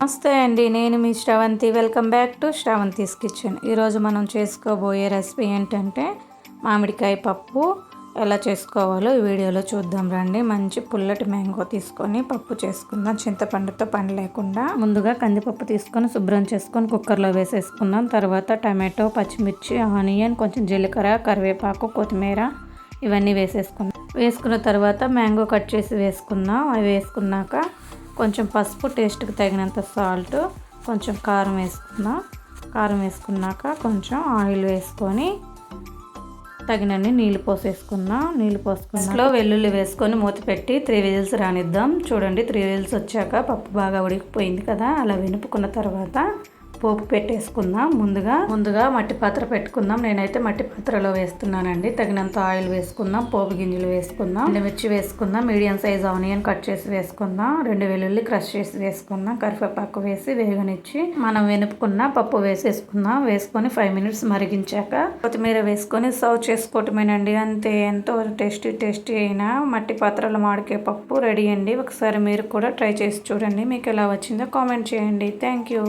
నమస్తే అండి నేను మీ Sravanthi. Welcome back to Sravanthi's kitchen. ఈరోజు మనం చేసుకోబోయే రెసిపీ ఏంటంటే మామిడికాయ పప్పు. ఎలా చేసుకోవాలో ఈ వీడియోలో చూద్దాం రండి. మంచి పుల్లటి మ్యాంగో తీసుకొని పప్పు చేసుకుందాం. చింతపండుతో పండు లేకుండా ముందుగా కందిపప్పు తీసుకొని శుభ్రం చేసుకొని కుక్కర్లో వేసేసుకుందాం. తర్వాత టమాటో పచ్చిమిర్చి ఆనియన్ కొంచెం జీలకర్ర కరివేపాకు కొత్తిమీర ఇవన్నీ వేసేసుకుందాం. వేసుకున్న తర్వాత మ్యాంగో కట్ చేసి వేసుకుందాం. అవి వేసుకున్నాక కొంచెం పసుపు టేస్ట్కి తగినంత సాల్ట్ కొంచెం కారం వేసుకుందాం కారం వేసుకున్నాక కొంచెం ఆయిల్ వేసుకొని తగినన్ని నీళ్ళు పోసేసుకుందాం నీళ్ళు పోసుకున్నాలో వెల్లుల్లి వేసుకొని మూత పెట్టి త్రీ విజిల్స్ రానిద్దాం. చూడండి త్రీ విజిల్స్ వచ్చాక పప్పు బాగా ఉడికిపోయింది కదా అలా వెనుపుకున్న తర్వాత పోపు పెట్టేసుకుందాం. ముందుగా ముందుగా మట్టి పాత్ర పెట్టుకుందాం. నేనైతే మట్టి పాత్రలో వేస్తున్నానండి. తగినంత ఆయిల్ వేసుకుందాం. పోపు గింజలు వేసుకుందాం. మిర్చి వేసుకుందాం. మీడియం సైజ్ ఆనియన్ కట్ చేసి వేసుకుందాం. రెండు వెల్లుల్లి క్రష్ చేసి వేసుకుందాం. కరివేపాకు వేసి వేగనిచ్చి మనం వెనుపుకున్న పప్పు వేసేసుకుందాం. వేసుకొని ఫైవ్ మినిట్స్ మరిగించాక కొత్తిమీర వేసుకొని సర్వ్ చేసుకోవటమేనండి. అంతే. ఎంతో టేస్టీ టేస్టీ అయినా మట్టి పాత్రలో మాడికే పప్పు రెడీ అండి. ఒకసారి మీరు కూడా ట్రై చేసి చూడండి. మీకు ఎలా వచ్చిందో కామెంట్ చేయండి. Thank you.